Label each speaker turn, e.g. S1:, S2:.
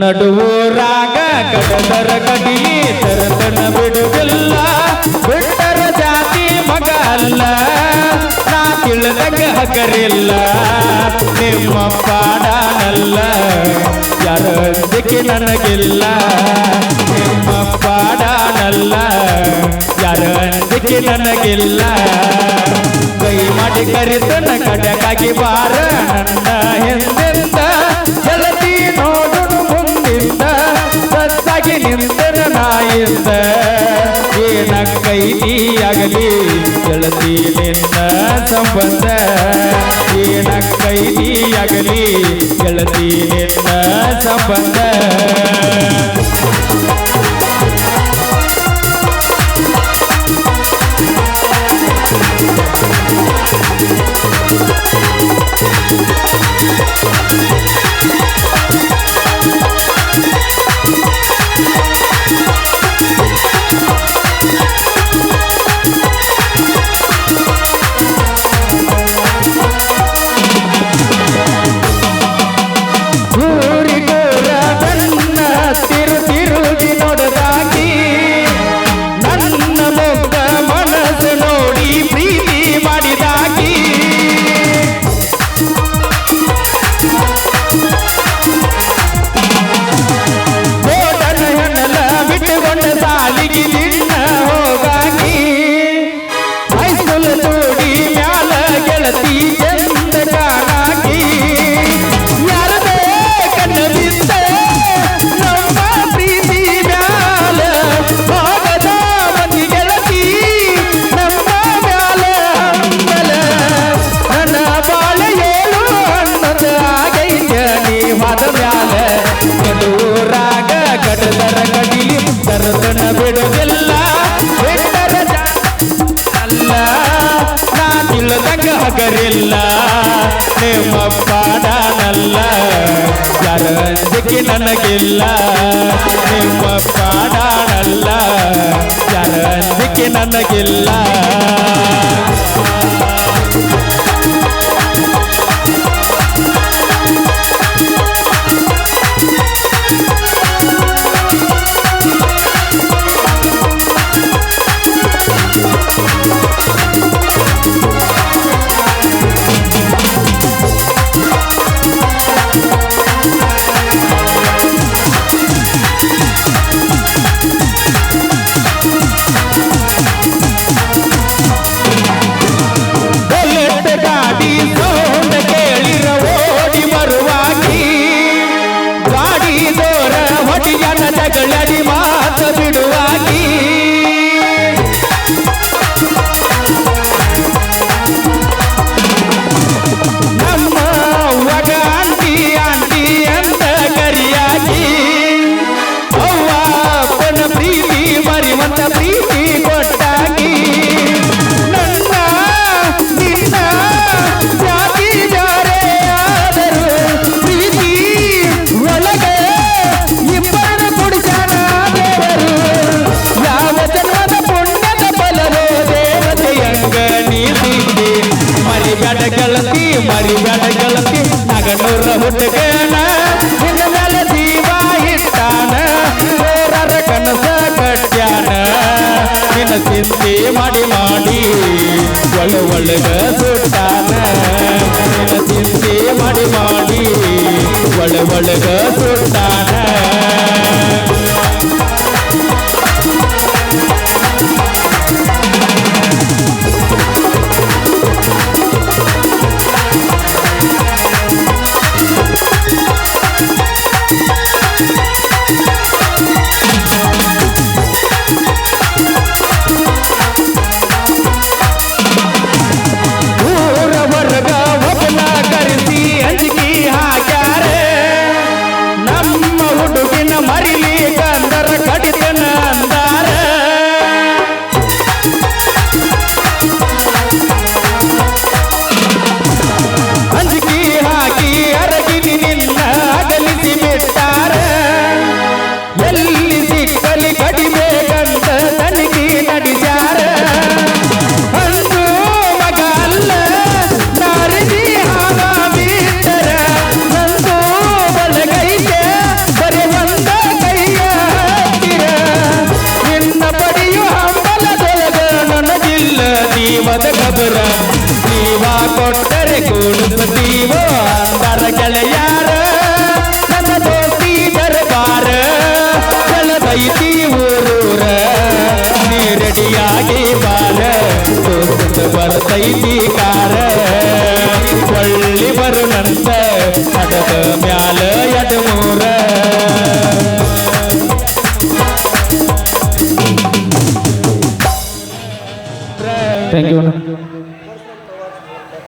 S1: ನಡುವೂರಾಗ ಕಡದರ ಕಡಿಲಿ ತರತನ ಬಿಡುವುದಿಲ್ಲ. ಬಿಟ್ಟರ ಜಾತಿ ಮಗ ಅಲ್ಲ. ನಾ ತಿಳಿದಾಗ ಹಕರಿಲ್ಲ ನಿಮ್ಮ ಪಾಡಾನಲ್ಲ ಯಾರೊಂದಿಗೆ ನನಗಿಲ್ಲ. ನಿಮ್ಮ ಪಾಡಾನಲ್ಲ ಯಾರೊಂದಿಗೆ ನನಗಿಲ್ಲ. ಕೈ ಮಾಡಿ ಕರೆತನ ಕಡಕಾಗಿ ಬಾರ ನನ್ನ ಹಿಂದೆ ಆಗಲಿ ಗೆಳತಿ ನಿನ್ನ ಸಂಬಂಧ ಏನ ಕೈದಿಯಾಗಲಿ ಗೆಳತಿ ನಿನ್ನ ಸಂಬಂಧ. ಇಲ್ಲ. ನಾನಿಲ್ಲದಂಗ ಹಗರಿಲ್ಲ. ನಿಮ್ಮಪ್ಪ ನಾನಲ್ಲ. ಯಾರಂಜಿಕೆ ನನಗಿಲ್ಲ. ನಿಮ್ಮಪ್ಪ ನಾನಲ್ಲ. ಯಾರಂಜಿಕೆ ನನಗಿಲ್ಲ. ಮುದುಗನ ನಿನ್ನ ಮೇಲೆ ಬೇರರ ಕನಸ ಕಟ್ಟ್ಯಾನ ನಿನ್ನ ಚಿಂತೆ ಮಾಡಿ ಮಾಡಿ ಒಳ ಒಳಗ ಸುಟ್ಟಾನ ನಿನ್ನ ಚಿಂತೆ ಮಾಡಿ ಮಾಡಿ ಒಳ ಒಳಗ ಸುಟ್ಟಾನ கோபுரம் தீவா கொட்டரை குடும்ப தீவோ அந்தர ಗೆಳೆಯಾರ ನನ್ನ ದೋಸ್ತಿ ದರಬಾರ ಕಲಬೈತಿ ಊರೂರ ನೀ ರೆಡಿಯಾಗಿ ಬಾರ ದೋಸ್ತ ಬರ್ತೈತಿ ಕಾರ ಒಳ್ಳಿ ಬರು ನಂತ ಅದದ ಮ್ಯಾಲ